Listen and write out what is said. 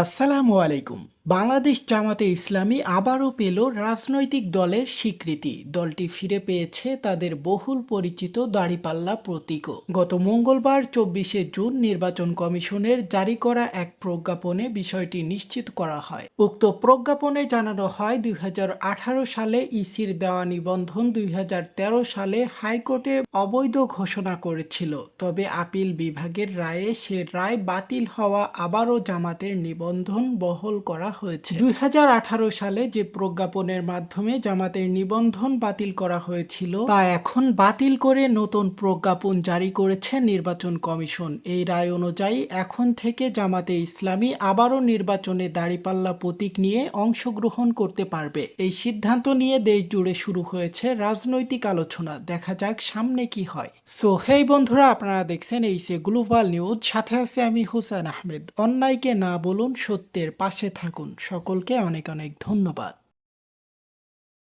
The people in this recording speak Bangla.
আসসালামু আলাইকুম। বাংলাদেশ জামাতে ইসলামী আবারও পেল রাজনৈতিক দলের স্বীকৃতি। দলটি ফিরে পেয়েছে তাদের বহুল পরিচিত দাড়িপাল্লা প্রতীকও। গত মঙ্গলবার চব্বিশে জুন নির্বাচন কমিশনের জারি করা এক প্রজ্ঞাপনে বিষয়টি নিশ্চিত করা হয়। উক্ত প্রজ্ঞাপনে জানানো হয়, দুই হাজার আঠারো সালে ইসির দেওয়া নিবন্ধন দুই হাজার তেরো সালে হাইকোর্টে অবৈধ ঘোষণা করেছিল। তবে আপিল বিভাগের রায়ে সে রায় বাতিল হওয়া আবারও জামাতের নিবন্ধন বহল করা হয়েছে। দুই হাজার আঠারো সালে যে প্রজ্ঞাপনের মাধ্যমে জামাতের নিবন্ধন বাতিল করা হয়েছিল, তা এখন বাতিল করে নতুন প্রজ্ঞাপন জারি করেছে নির্বাচন কমিশন। এই রায় অনুযায়ী এখন থেকে জামাতে ইসলামী আবারও নির্বাচনে দাঁড়িপাল্লা প্রতীক নিয়ে অংশগ্রহণ করতে পারবে। এই সিদ্ধান্ত নিয়ে দেশ জুড়ে শুরু হয়েছে রাজনৈতিক আলোচনা। দেখা যাক সামনে কি হয়। সো, হেই বন্ধুরা, আপনারা দেখছেন এই সে গ্লোবাল নিউজ সাথে আছে আমি হুসেন আহমেদ। অন্যায়কে না বলুন, সত্যের পাশে থাকুন। সকলকে অনেক অনেক ধন্যবাদ।